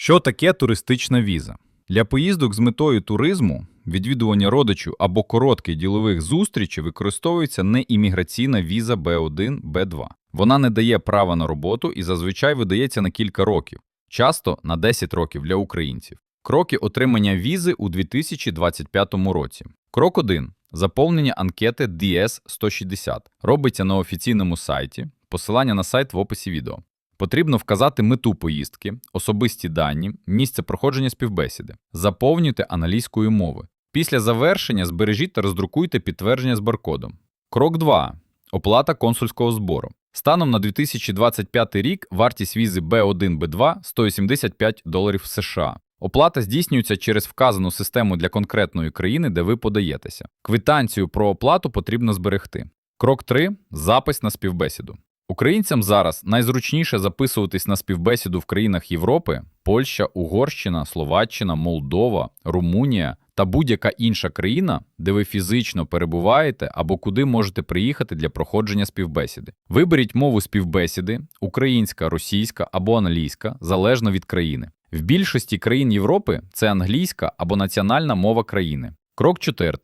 Що таке туристична віза? Для поїздок з метою туризму, відвідування родичів або коротких ділових зустрічей використовується не імміграційна віза Б1, Б2. Вона не дає права на роботу і зазвичай видається на кілька років, часто на 10 років для українців. Кроки отримання візи у 2025 році. Крок 1. Заповнення анкети DS-160. Робиться на офіційному сайті. Посилання на сайт в описі відео. Потрібно вказати мету поїздки, особисті дані, місце проходження співбесіди. Заповнюйте англійською мовою. Після завершення збережіть та роздрукуйте підтвердження з баркодом. Крок 2. Оплата консульського збору. Станом на 2025 рік вартість візи B1 B2 175 доларів США. Оплата здійснюється через вказану систему для конкретної країни, де ви подаєтеся. Квитанцію про оплату потрібно зберегти. Крок 3. Запис на співбесіду. Українцям зараз найзручніше записуватись на співбесіду в країнах Європи: Польща, Угорщина, Словаччина, Молдова, Румунія та будь-яка інша країна, де ви фізично перебуваєте або куди можете приїхати для проходження співбесіди. Виберіть мову співбесіди українська, російська або англійська, залежно від країни. В більшості країн Європи це англійська або національна мова країни. Крок 4.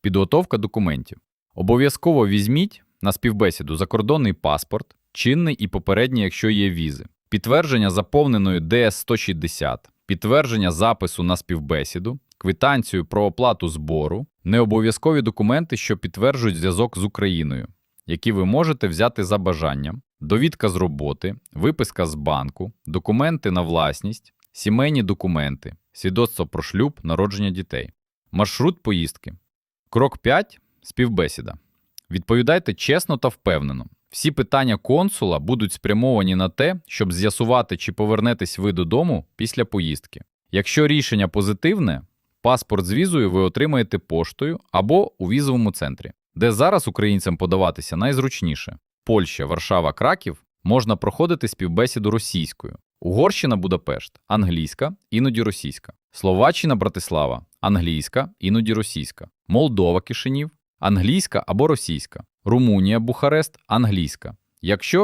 Підготовка документів. Обов'язково візьміть на співбесіду закордонний паспорт, чинний і попередній, якщо є візи, підтвердження заповненої ДС-160, підтвердження запису на співбесіду, квитанцію про оплату збору, необов'язкові документи, що підтверджують зв'язок з Україною, які ви можете взяти за бажанням, довідка з роботи, виписка з банку, документи на власність, сімейні документи, свідоцтво про шлюб, народження дітей, маршрут поїздки. Крок 5. Співбесіда. Відповідайте чесно та впевнено. Всі питання консула будуть спрямовані на те, щоб з'ясувати, чи повернетесь ви додому після поїздки. Якщо рішення позитивне, паспорт з візою ви отримаєте поштою або у візовому центрі, де зараз українцям подаватися найзручніше. Польща, Варшава, Краків можна проходити співбесіду російською. Угорщина, Будапешт, англійська, іноді російська. Словаччина, Братислава, англійська, іноді російська. Молдова, Кишинів, англійська або російська. Румунія, Бухарест, англійська. Якщо